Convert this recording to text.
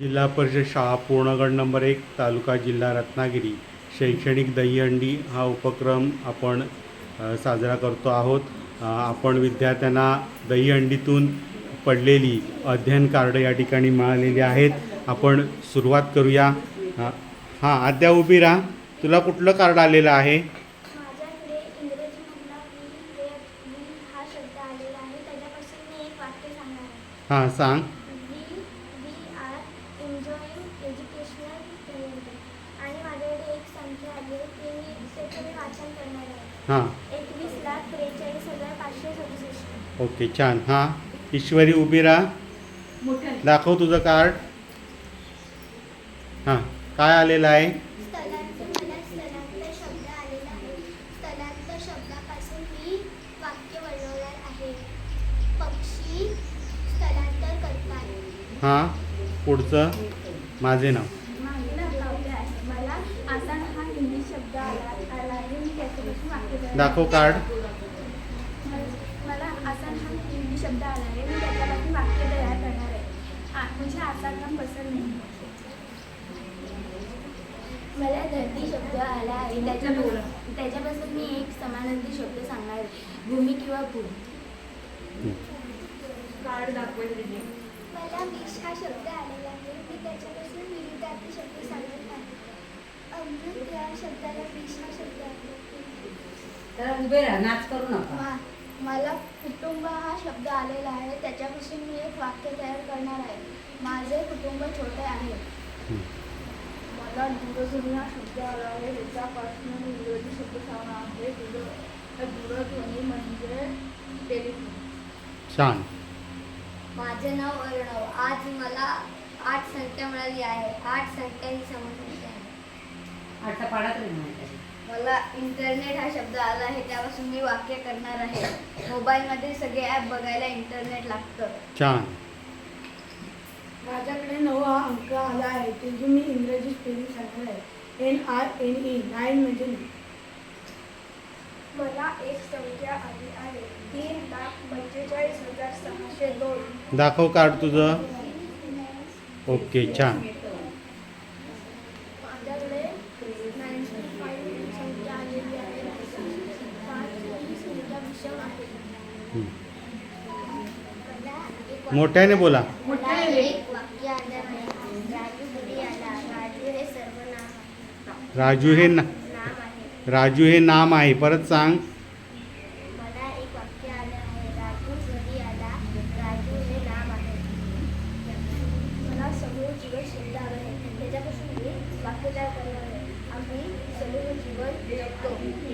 जिल्हा परिषद शाळा पूर्णगड नंबर एक तालुका जिल्हा रत्नागिरी. शैक्षणिक दहीहंडी हा उपक्रम आपण साजरा करतो आहोत. आपण विद्यार्थ्यांना दहीहंडीतून पडलेली अध्ययन कार्ड या ठिकाणी मिळालेली आहेत. आपण सुरुवात करूया. हां आद्या उभी राहा. तुला कुठलं कार्ड आलेलं आहे? हे वी हा शब्द आलेला आहे त्याच्यापासून मी एक वाक्य सांगणार आहे हां सांग we we enjoying educational period आणि माझ्याकडे एक संख्या आली आहे ती मी त्याचं मी वाचन करणार आहे. हां. एकवीस लाख त्रेचाळीस हजार पाचशे सदुसष्ट. ओके छान. हां. ईश्वरी उभी राहा. दाखव तुझं कार्ड. हां. काय आलेलं आहे? स्थलांतर मला स्थलांतर शब्द आलेला आहे. स्थलांतर शब्दापासून मी वाक्य बनवणार आहे. पक्षी स्थलांतर करतात हां. पुढचं. माझे नाव. माझे नाव काव्य आहे. मला आसान हा हिंदी शब्द आला. आला आहे मी त्याच्यापासून वाक्य तयार दाखव कार्ड मला आसान हा हिंदी शब्द आला आहे. मी वाक्य तयार करणार आहे. आ- मुझे आसान काम पसंद नाही. मला धरती शब्द आला आहे. त्याच्यापासून त्याच्यापासून मी एक समानार्थी शब्द सांगणार आहे. भूमी किंवा भूम कार्ड दाखवायचे मला विष हा शब्द आलेला आहे. मी त्याच्यापासून विरुद्धार्थी शब्द सांगत आहे. अमृत या शब्दाला विष हा शब्द आहे. तर उभे राहा नाच करू नका. मा- मला कुटुंब हा शब्द आलेला आहे. त्याच्यापासून मी एक वाक्य तयार करणार आहे. माझे कुटुंब छोटे आहे. मला दूरध्वनी हा शब्द आला आहे. त्याच्यापासून मी इंग्रजी शब्द सांगणार आहे. दूर दूरध्वनी म्हणजे टेलिफोन. छान. माझे नाव अर्णव. आज मला आठ संख्या मिळाली आहे. आठ संख्या ही समजली आहे आठचा पाडा तरी माहिती. आहे. मला इंटरनेट हा शब्द आला आहे त्यापासून मी वाक्य करणार आहे. मोबाईलमध्ये सगळे ॲप बघायला इंटरनेट लागतं. छान. माझ्याकडे नवा अंक आला आहे त्याची मी इंग्रजी स्पेलिंग सांगणार आहे. N R N E nine म्हणजे. मला एक संख्या आली आहे. तीन लाख पंचेचाळीस हजार सहाशे दोन. दाखव कार्ड तुझं. ओके छान. माझ्याकडे नाईन्टी फाईव्ह संख्या आलेली आहे. पाच ही संख्या विषम आहे. मला एक मोठ्याने बोला. मला एक वाक्य आलं आहे. राजू घरी आला. राजू हे सर्वनाम आहे. राजू हे ना राजू हे नाम आहे. परत सांग. मला एक वाक्य आलं आहे. राजू घरी आला. राजू हे नाम आहे. मला समूह जीवन शब्द आहे. त्याच्यापासून मी वाक्य करणार आहे. आम्ही समूह जीवन जगतो